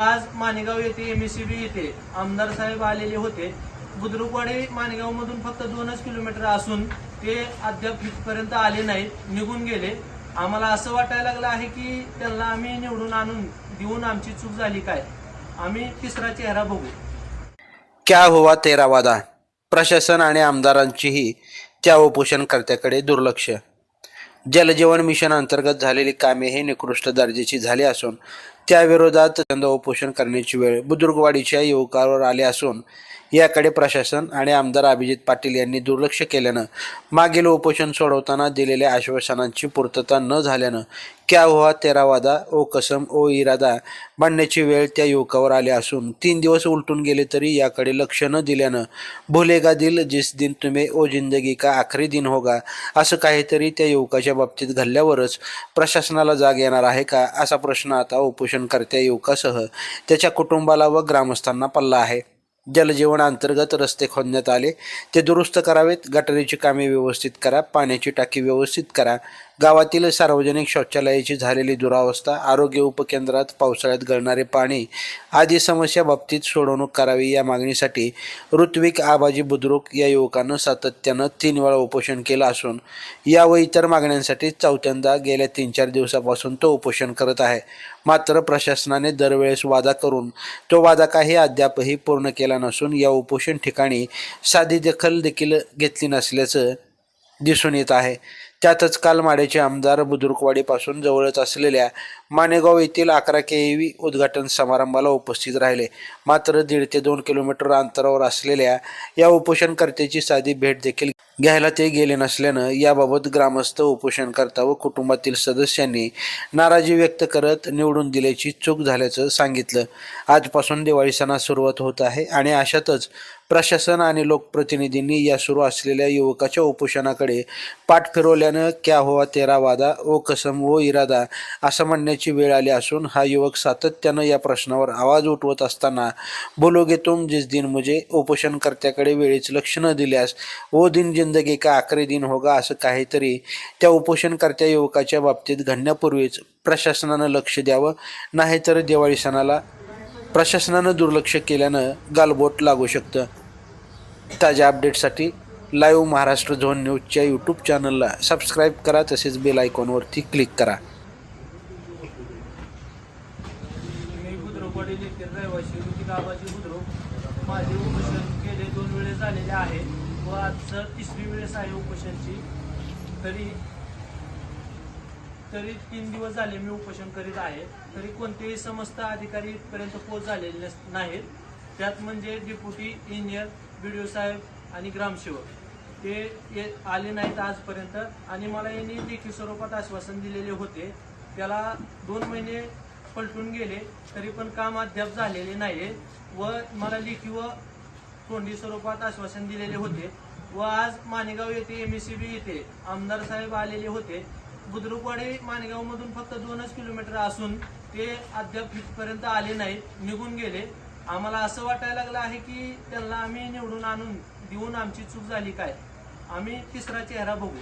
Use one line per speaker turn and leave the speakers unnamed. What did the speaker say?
आज माणेगाव येथे एमएससीबी येथे आमदार साहेब आलेले होते. बुद्रुकवाडी माणेगाव मधून फक्त दोनच किलोमीटर असून ते अद्याप इथपर्यंत आले नाहीत निघून गेले. आम्हाला असं वाटायला लागलं आहे की त्यांना आम्ही निवडून आणून देऊन आमची चूक झाली काय? आम्ही तिसरा चेहरा बघू.
क्या हुवा तेरा वादा? प्रशासन आणि आमदारांचीही त्या उपोषणकर्त्याकडे दुर्लक्ष. जलजीवन मिशन अंतर्गत झालेली कामे ही निकृष्ट दर्जाची झाली असून त्याविरोधात चंद उपोषण करण्याची वेळ बुद्रुकवाडीच्या युवकावर आली असून याकडे प्रशासन आणि आमदार अभिजित पाटील यांनी दुर्लक्ष केल्यानं मागील उपोषण सोडवताना दिलेल्या आश्वासनांची पूर्तता न झाल्यानं क्या हुआ तेरा वादा ओ कसम ओ इरादा म्हणण्याची वेळ त्या युवकावर आली असून तीन दिवस उलटून गेले तरी याकडे लक्ष न दिल्यानं भुलेगा दिल जिस दिन तुम्ही ओ जिंदगी का आखरी दिन होगा असं काहीतरी त्या युवकाच्या बाबतीत घडल्यावरच प्रशासनाला जाग येणार आहे का असा प्रश्न आता उपोषणकर्त्या युवकासह त्याच्या कुटुंबाला व ग्रामस्थांना पडला आहे. जलजीवन अंतर्गत रस्ते खोदण्यात आले. ते दुरुस्त करावेत. गटारीची कामे व्यवस्थित करा. पाण्याची टाकी व्यवस्थित करा. गावातील सार्वजनिक शौचालयाची झालेली दुरावस्था आरोग्य उपकेंद्रात पावसाळ्यात गळणारे पाणी आदी समस्या बाबतीत सोडवणूक करावी या मागणीसाठी ऋत्विक आबाजी बुद्रुक या युवकानं सातत्यानं तीन वेळा उपोषण केलं असून या व इतर मागण्यांसाठी चौथ्यांदा गेल्या तीन चार दिवसापासून तो उपोषण करत आहे. मात्र प्रशासनाने दरवेळेस वादा करून तो वादा काही अद्यापही पूर्ण केला नसून या उपोषण ठिकाणी साधी दखल देखील घेतली नसल्याचं दिसून येत आहे. त्यातच काल माडेचे आमदार बुद्रुकवाडीपासून जवळच असलेल्या मानेगाव येथील अकरा केवी उद्घाटन समारंभाला उपस्थित राहिले. मात्र दीड ते दोन किलोमीटर अंतरावर असलेल्या या उपोषणकर्त्याची साधी भेट देखील घ्यायला ते गेले नसल्यानं याबाबत ग्रामस्थ उपोषणकर्ता व कुटुंबातील सदस्यांनी नाराजी व्यक्त करत निवडून दिल्याची चूक झाल्याचं सांगितलं. आजपासून दिवाळी सणास सुरुवात होत आहे आणि अशातच प्रशासन आणि लोकप्रतिनिधींनी या सुरू असलेल्या युवकाच्या उपोषणाकडे पाठ फिरवल्यानं क्या हुआ तेरा वादा ओ कसम ओ इरादा असं म्हणण्याची वेळ आली असून हा युवक सातत्यानं या प्रश्नावर आवाज उठवत असताना बोलोगे तुम जिस दिन मुझे उपोषणकर्त्याकडे वेळीच लक्ष न दिल्यास ओ दिन जिंदगी का आखरी दिन होगा असं काहीतरी त्या उपोषणकर्त्या युवकाच्या बाबतीत घडण्यापूर्वीच प्रशासनानं लक्ष द्यावं नाहीतर दिवाळी सणाला प्रशासनानं दुर्लक्ष केल्यानं गालबोट लागू शकतं. ताज्या अपडेटसाठी लाईव्ह महाराष्ट्र झोन न्यूजच्या यूट्यूब चॅनलला सबस्क्राईब करा तसेच बेल आयकॉनवरती क्लिक करा.
मी बुद्रुकवाडी येथील रहिवासी गावाची आबाजी बुद्रुक. माझे उपोषण गेले दोन वेळेस झालेले आहे. व आजचं तिसरी वेळेस आहे उपोषणची. तरी तरी तीन दिवस झाले मी उपोषण करीत आहे. तरी कोणतेही समस्त अधिकारी इथपर्यंत पोच झालेले नाहीत. त्यात म्हणजे deputy engineer B D O साहेब आणि ग्रामसेवक. ते आले नाहीत आजपर्यंत. आणि मला यांनी लेखी स्वरूपात आश्वासन दिलेले होते. त्याला दोन महिने पलटून गेले तरी पण काम अद्याप झालेले नाही व मला लेखी व तोंडी स्वरूपात आश्वासन दिलेले होते. व आज माणेगाव येथे एमएससीबी येथे आमदार साहेब आलेले होते. बुद्रुकवाडी माणेगाव मधून फक्त दोनच किलोमीटर असून ते अद्याप इथपर्यंत आले नाही निघून गेले. आम्हाला असं वाटायला लागलं आहे की त्यांना आम्ही निवडून आणून देऊन आमची चूक झाली काय? आम्ही तिसरा चेहरा बघू.